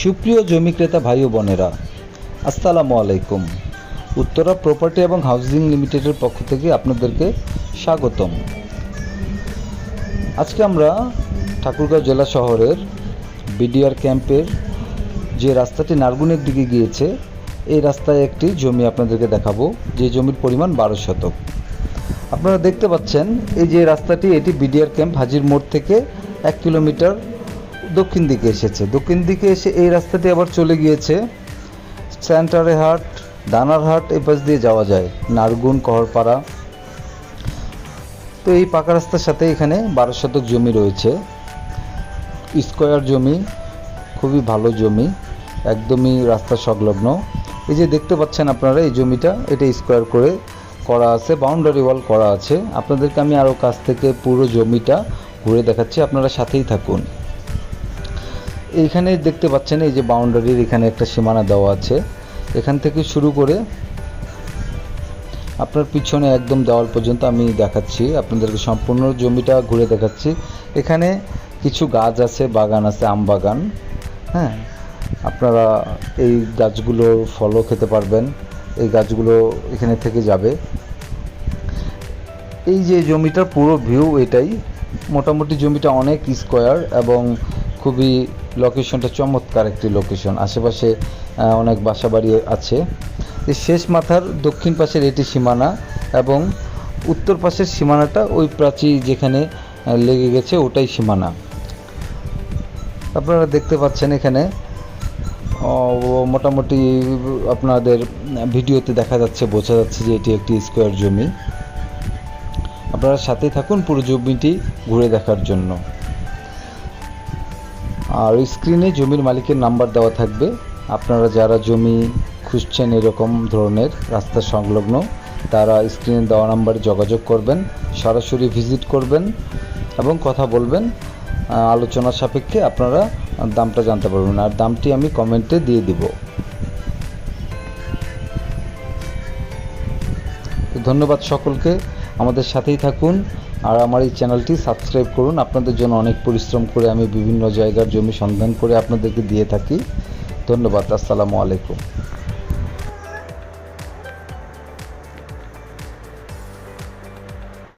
সুপ্রিয় জমি ক্রেতা ভাই ও বোনেরা, আসসালামু আলাইকুম। উত্তরা প্রপার্টি এবং হাউজিং লিমিটেডের পক্ষ থেকে আপনাদেরকে স্বাগতম। আজকে আমরা ঠাকুরগাঁও জেলা শহরের বিডিআর ক্যাম্পের যে রাস্তাটি নারগুনের দিকে গিয়েছে, এই রাস্তায় একটি জমি আপনাদেরকে দেখাবো, যে জমির পরিমাণ বারো শতক। আপনারা দেখতে পাচ্ছেন, এই যে রাস্তাটি, এটি বিডিআর ক্যাম্প হাজির মোড় থেকে এক কিলোমিটার দক্ষিণ দিকে এসেছে। দক্ষিণ দিকে এসে এই রাস্তাটি আবার চলে গিয়েছে। সেন্টারে হাট দানার হাট, এই পাশ দিয়ে যাওয়া যায়। নারগুন, কহরপাড়া। তো এই পাকা রাস্তার সাথে এখানে বারো শতক জমি রয়েছে। স্কোয়ার জমি, খুবই ভালো জমি, একদমই রাস্তা সংলগ্ন। এই যে দেখতে পাচ্ছেন আপনারা, এই জমিটা, এটা স্কোয়ার করে করা আছে, বাউন্ডারি ওয়াল করা আছে। আপনাদেরকে আমি আরও কাছ থেকে পুরো জমিটা ঘুরে দেখাচ্ছি, আপনারা সাথেই থাকুন। এইখানে দেখতে পাচ্ছেন এই যে বাউন্ডারির এখানে একটা সীমানা দেওয়া আছে। এখান থেকে শুরু করে আপনার পিছনে একদম দেওয়াল পর্যন্ত আমি দেখাচ্ছি। আপনাদেরকে সম্পূর্ণ জমিটা ঘুরে দেখাচ্ছি। এখানে কিছু গাছ আছে, বাগান আছে, আম বাগান। হ্যাঁ? আপনারা এই গাছগুলোর ফলও খেতে পারবেন। এই গাছগুলো এখানে থেকে যাবে। এই যে জমিটার পুরো ভিউ এটাই। মোটামুটি জমিটা অনেক স্কোয়ার এবং খুবই লোকেশনটা চমৎকার একটি লোকেশন আশেপাশে অনেক বাসা বাড়ি আছে শেষ মাথার দক্ষিণ পাশের এটি সীমানা এবং উত্তর পাশের সীমানাটা ওই প্রাচীর যেখানে লেগে গেছে ওটাই সীমানা। আপনারা দেখতে পাচ্ছেন এখানে মোটামুটি আপনাদের ভিডিওতে দেখা যাচ্ছে, বোঝা যাচ্ছে যে এটি একটি স্কোয়ার জমি। আপনারা সাথে থাকুন পুরো জমিটি ঘুরে দেখার জন্য। আর স্ক্রিনে জমির মালিকের নাম্বার দেওয়া থাকবে। আপনারা যারা জমি খুঁজছেন এরকম ধরনের রাস্তা সংলগ্ন, তারা স্ক্রিনে দেওয়া নাম্বারে যোগাযোগ করবেন, সরাসরি ভিজিট করবেন এবং কথা বলবেন। আলোচনা সাপেক্ষে আপনারা দামটা জানতে পারবেন। আর দামটি আমি কমেন্টে দিয়ে দিব। ধন্যবাদ সকলকে। আমাদের সাথেই থাকুন। আর আমার এই চ্যানেলটি সাবস্ক্রাইব করুন। আপনাদের জন্য অনেক পরিশ্রম করে আমি বিভিন্ন জায়গার জমি সন্ধান করে আপনাদেরকে দিয়ে থাকি। ধন্যবাদ। আসসালামু আলাইকুম।